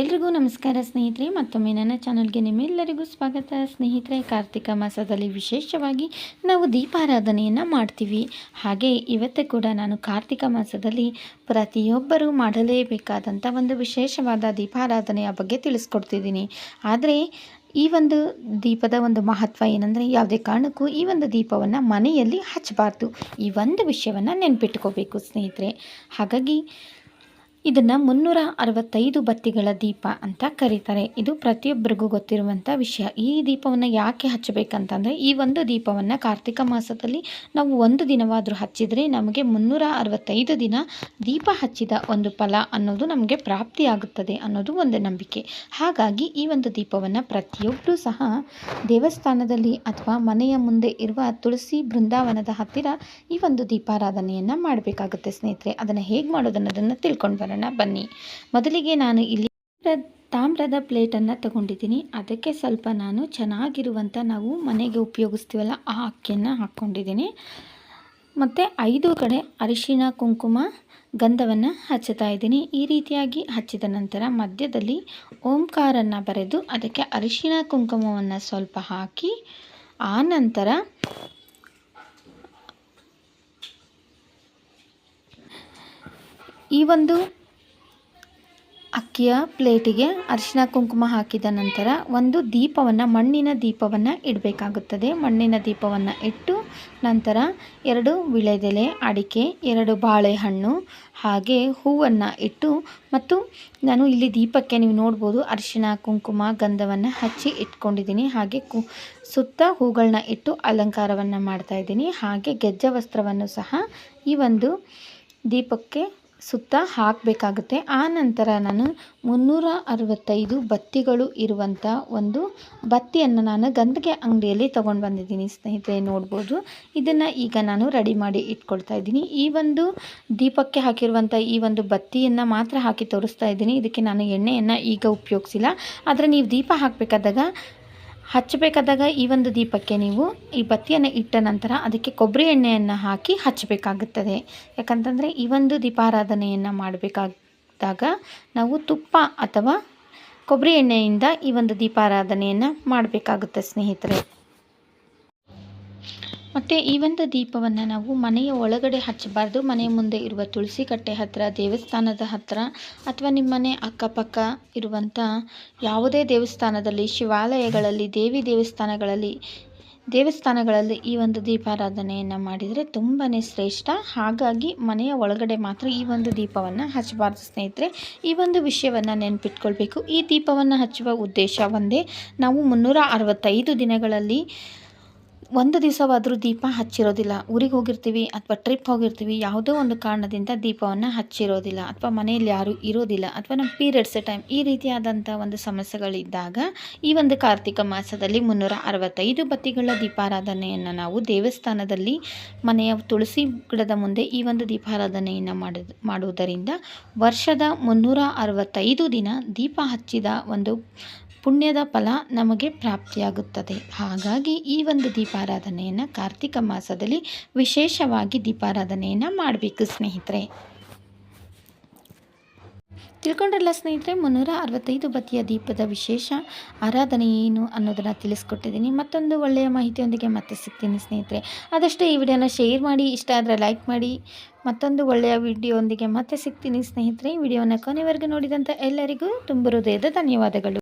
ಎಲ್ರಿಗೂ ನಮಸ್ಕಾರ ಸ್ನೇಹಿತರೆ, ಮತ್ತೊಮ್ಮೆ ನನ್ನ ಚಾನಲ್ಗೆ ನಿಮ್ಮೆಲ್ಲರಿಗೂ ಸ್ವಾಗತ. ಸ್ನೇಹಿತರೆ, ಕಾರ್ತಿಕ ಮಾಸದಲ್ಲಿ ವಿಶೇಷವಾಗಿ ನಾವು ದೀಪಾರಾಧನೆಯನ್ನು ಮಾಡ್ತೀವಿ. ಹಾಗೆ ಇವತ್ತು ಕೂಡ ನಾನು ಕಾರ್ತಿಕ ಮಾಸದಲ್ಲಿ ಪ್ರತಿಯೊಬ್ಬರೂ ಮಾಡಲೇಬೇಕಾದಂಥ ಒಂದು ವಿಶೇಷವಾದ ದೀಪಾರಾಧನೆಯ ಬಗ್ಗೆ ತಿಳಿಸ್ಕೊಡ್ತಿದ್ದೀನಿ. ಆದರೆ ಈ ಒಂದು ದೀಪದ ಒಂದು ಮಹತ್ವ ಏನಂದರೆ ಯಾವುದೇ ಕಾರಣಕ್ಕೂ ಈ ಒಂದು ದೀಪವನ್ನು ಮನೆಯಲ್ಲಿ ಹಚ್ಚಬಾರ್ದು. ಈ ಒಂದು ವಿಷಯವನ್ನು ನೆನ್ಪಿಟ್ಕೋಬೇಕು ಸ್ನೇಹಿತರೆ. ಹಾಗಾಗಿ ಇದನ್ನು ಮುನ್ನೂರ ಅರವತ್ತೈದು ಬತ್ತಿಗಳ ದೀಪ ಅಂತ ಕರೀತಾರೆ. ಇದು ಪ್ರತಿಯೊಬ್ಬರಿಗೂ ಗೊತ್ತಿರುವಂಥ ವಿಷಯ. ಈ ದೀಪವನ್ನು ಯಾಕೆ ಹಚ್ಚಬೇಕಂತಂದರೆ, ಈ ಒಂದು ದೀಪವನ್ನು ಕಾರ್ತಿಕ ಮಾಸದಲ್ಲಿ ನಾವು ಒಂದು ದಿನವಾದರೂ ಹಚ್ಚಿದರೆ ನಮಗೆ ಮುನ್ನೂರ ಅರವತ್ತೈದು ದಿನ ದೀಪ ಹಚ್ಚಿದ ಒಂದು ಫಲ ಅನ್ನೋದು ನಮಗೆ ಪ್ರಾಪ್ತಿಯಾಗುತ್ತದೆ ಅನ್ನೋದು ಒಂದು ನಂಬಿಕೆ. ಹಾಗಾಗಿ ಈ ಒಂದು ದೀಪವನ್ನು ಪ್ರತಿಯೊಬ್ಬರೂ ಸಹ ದೇವಸ್ಥಾನದಲ್ಲಿ ಅಥವಾ ಮನೆಯ ಮುಂದೆ ಇರುವ ತುಳಸಿ ಬೃಂದಾವನದ ಹತ್ತಿರ ಈ ಒಂದು ದೀಪಾರಾಧನೆಯನ್ನು ಮಾಡಬೇಕಾಗುತ್ತೆ ಸ್ನೇಹಿತರೆ. ಅದನ್ನು ಹೇಗೆ ಮಾಡೋದನ್ನೋದನ್ನು ತಿಳ್ಕೊಂಡು ಬರೋಣ. ಬನ್ನಿ. ಮೊದಲಿಗೆ ನಾನು ಇಲ್ಲಿ ತಾಮ್ರದ ಪ್ಲೇಟನ್ನು ತಗೊಂಡಿದ್ದೀನಿ. ಅದಕ್ಕೆ ಸ್ವಲ್ಪ ನಾನು ಚೆನ್ನಾಗಿರುವಂಥ ನಾವು ಮನೆಗೆ ಉಪಯೋಗಿಸ್ತೀವಲ್ಲ, ಆ ಅಕ್ಕಿಯನ್ನು ಹಾಕ್ಕೊಂಡಿದ್ದೀನಿ. ಮತ್ತು ಐದು ಕಡೆ ಅರಿಶಿನ, ಕುಂಕುಮ, ಗಂಧವನ್ನು ಹಚ್ಚುತ್ತಾ ಇದ್ದೀನಿ. ಈ ರೀತಿಯಾಗಿ ಹಚ್ಚಿದ ನಂತರ ಮಧ್ಯದಲ್ಲಿ ಓಂಕಾರನ್ನು ಬರೆದು ಅದಕ್ಕೆ ಅರಿಶಿನ, ಕುಂಕುಮವನ್ನು ಸ್ವಲ್ಪ ಹಾಕಿ, ಆ ನಂತರ ಈ ಒಂದು ಅಕ್ಕಿಯ ಪ್ಲೇಟಿಗೆ ಅರಿಶಿನ ಕುಂಕುಮ ಹಾಕಿದ ನಂತರ ಒಂದು ದೀಪವನ್ನು, ಮಣ್ಣಿನ ದೀಪವನ್ನು ಇಡಬೇಕಾಗುತ್ತದೆ. ಮಣ್ಣಿನ ದೀಪವನ್ನು ಇಟ್ಟು ನಂತರ ಎರಡು ವಿಳೆದೆಲೆ ಅಡಿಕೆ, ಎರಡು ಬಾಳೆಹಣ್ಣು, ಹಾಗೆ ಹೂವನ್ನು ಇಟ್ಟು ಮತ್ತು ನಾನು ಇಲ್ಲಿ ದೀಪಕ್ಕೆ ನೀವು ನೋಡ್ಬೋದು ಅರಿಶಿನ ಕುಂಕುಮ ಗಂಧವನ್ನು ಹಚ್ಚಿ ಇಟ್ಕೊಂಡಿದ್ದೀನಿ. ಹಾಗೆ ಕು ಸುತ್ತ ಹೂಗಳನ್ನ ಇಟ್ಟು ಅಲಂಕಾರವನ್ನು ಮಾಡ್ತಾ ಇದ್ದೀನಿ. ಹಾಗೆ ಗೆಜ್ಜೆ ವಸ್ತ್ರವನ್ನು ಸಹ ಈ ಒಂದು ದೀಪಕ್ಕೆ ಸುತ್ತ ಹಾಕಬೇಕಾಗುತ್ತೆ. ಆ ನಂತರ ನಾನು ಮುನ್ನೂರ ಅರವತ್ತೈದು ಬತ್ತಿಗಳು ಇರುವಂಥ ಒಂದು ಬತ್ತಿಯನ್ನು ನಾನು ಗಂದಿಗೆ ಅಂಗಡಿಯಲ್ಲಿ ತೊಗೊಂಡು ಬಂದಿದ್ದೀನಿ ಸ್ನೇಹಿತರೆ, ನೋಡ್ಬೋದು. ಇದನ್ನು ಈಗ ನಾನು ರೆಡಿ ಮಾಡಿ ಇಟ್ಕೊಳ್ತಾ ಇದ್ದೀನಿ. ಈ ಒಂದು ದೀಪಕ್ಕೆ ಹಾಕಿರುವಂಥ ಈ ಒಂದು ಬತ್ತಿಯನ್ನು ಮಾತ್ರ ಹಾಕಿ ತೋರಿಸ್ತಾ ಇದ್ದೀನಿ. ಇದಕ್ಕೆ ನಾನು ಎಣ್ಣೆಯನ್ನು ಈಗ ಉಪಯೋಗಿಸಿಲ್ಲ. ಆದರೆ ನೀವು ದೀಪ ಹಾಕಬೇಕಾದಾಗ ಹಚ್ಚಬೇಕಾದಾಗ ಈ ಒಂದು ದೀಪಕ್ಕೆ ನೀವು ಈ ಬತ್ತಿಯನ್ನು ಇಟ್ಟ ನಂತರ ಅದಕ್ಕೆ ಕೊಬ್ಬರಿ ಎಣ್ಣೆಯನ್ನು ಹಾಕಿ ಹಚ್ಚಬೇಕಾಗುತ್ತದೆ. ಯಾಕಂತಂದರೆ ಈ ಒಂದು ದೀಪಾರಾಧನೆಯನ್ನು ಮಾಡಬೇಕಾದಾಗ ನಾವು ತುಪ್ಪ ಅಥವಾ ಕೊಬ್ಬರಿ ಎಣ್ಣೆಯಿಂದ ಈ ಒಂದು ದೀಪಾರಾಧನೆಯನ್ನು ಮಾಡಬೇಕಾಗುತ್ತೆ ಸ್ನೇಹಿತರೆ. ಮತ್ತು ಈ ಒಂದು ದೀಪವನ್ನು ನಾವು ಮನೆಯ ಒಳಗಡೆ ಹಚ್ಚಬಾರ್ದು. ಮನೆ ಮುಂದೆ ಇರುವ ತುಳಸಿ ಕಟ್ಟೆ ಹತ್ತಿರ ದೇವಸ್ಥಾನದ ಹತ್ತಿರ ಅಥವಾ ನಿಮ್ಮ ಮನೆ ಅಕ್ಕಪಕ್ಕ ಇರುವಂಥ ಯಾವುದೇ ದೇವಸ್ಥಾನದಲ್ಲಿ, ಶಿವಾಲಯಗಳಲ್ಲಿ, ದೇವಿ ದೇವಸ್ಥಾನಗಳಲ್ಲಿ ದೇವಸ್ಥಾನಗಳಲ್ಲಿ ಈ ಒಂದು ದೀಪಾರಾಧನೆಯನ್ನು ಮಾಡಿದರೆ ತುಂಬಾ ಶ್ರೇಷ್ಠ. ಹಾಗಾಗಿ ಮನೆಯ ಒಳಗಡೆ ಮಾತ್ರ ಈ ಒಂದು ದೀಪವನ್ನು ಹಚ್ಚಬಾರ್ದು ಸ್ನೇಹಿತರೆ. ಈ ಒಂದು ವಿಷಯವನ್ನು ನೆನ್ಪಿಟ್ಕೊಳ್ಬೇಕು. ಈ ದೀಪವನ್ನು ಹಚ್ಚುವ ಉದ್ದೇಶ ಒಂದೇ. ನಾವು ಮುನ್ನೂರ ಅರವತ್ತೈದು ದಿನಗಳಲ್ಲಿ ಒಂದು ದಿವಸವಾದರೂ ದೀಪ ಹಚ್ಚಿರೋದಿಲ್ಲ. ಊರಿಗೆ ಹೋಗಿರ್ತೀವಿ ಅಥವಾ ಟ್ರಿಪ್ ಹೋಗಿರ್ತೀವಿ, ಯಾವುದೋ ಒಂದು ಕಾರಣದಿಂದ ದೀಪವನ್ನು ಹಚ್ಚಿರೋದಿಲ್ಲ ಅಥವಾ ಮನೆಯಲ್ಲಿ ಯಾರೂ ಇರೋದಿಲ್ಲ ಅಥವಾ ನಮ್ಮ ಪೀರಿಯಡ್ಸ್ ಟೈಮ್ ಈ ರೀತಿಯಾದಂಥ ಒಂದು ಸಮಸ್ಯೆಗಳಿದ್ದಾಗ ಈ ಒಂದು ಕಾರ್ತಿಕ ಮಾಸದಲ್ಲಿ ಮುನ್ನೂರ ಅರವತ್ತೈದು ಬತ್ತಿಗಳ ದೀಪಾರಾಧನೆಯನ್ನು ನಾವು ದೇವಸ್ಥಾನದಲ್ಲಿ ಮನೆಯ ತುಳಸಿ ಗಿಡದ ಮುಂದೆ ಈ ಒಂದು ದೀಪಾರಾಧನೆಯನ್ನು ಮಾಡುವುದರಿಂದ ವರ್ಷದ ಮುನ್ನೂರ ಅರವತ್ತೈದು ದಿನ ದೀಪ ಹಚ್ಚಿದ ಒಂದು ಪುಣ್ಯದ ಫಲ ನಮಗೆ ಪ್ರಾಪ್ತಿಯಾಗುತ್ತದೆ. ಹಾಗಾಗಿ ಈ ಒಂದು ದೀಪಾರಾಧನೆಯನ್ನು ಕಾರ್ತಿಕ ಮಾಸದಲ್ಲಿ ವಿಶೇಷವಾಗಿ ದೀಪಾರಾಧನೆಯನ್ನು ಮಾಡಬೇಕು ಸ್ನೇಹಿತರೆ. ತಿಳ್ಕೊಂಡ್ರಲ್ಲ ಸ್ನೇಹಿತರೆ, ಮುನ್ನೂರ ಅರವತ್ತೈದು ಬತ್ತಿಯ ದೀಪದ ವಿಶೇಷ ಆರಾಧನೆ ಏನು ಅನ್ನೋದನ್ನು ತಿಳಿಸ್ಕೊಟ್ಟಿದ್ದೀನಿ. ಮತ್ತೊಂದು ಒಳ್ಳೆಯ ಮಾಹಿತಿಯೊಂದಿಗೆ ಮತ್ತೆ ಸಿಗ್ತೀನಿ ಸ್ನೇಹಿತರೆ. ಆದಷ್ಟು ಈ ವಿಡಿಯೋನ ಶೇರ್ ಮಾಡಿ, ಇಷ್ಟ ಆದರೆ ಲೈಕ್ ಮಾಡಿ, ಮತ್ತೊಂದು ಒಳ್ಳೆಯ ವಿಡಿಯೋಂದಿಗೆ ಮತ್ತೆ ಸಿಗ್ತೀನಿ ಸ್ನೇಹಿತರೆ. ವಿಡಿಯೋನ ಕೊನೆವರೆಗೂ ನೋಡಿದಂಥ ಎಲ್ಲರಿಗೂ ತುಂಬ ಹೃದಯದ ಧನ್ಯವಾದಗಳು.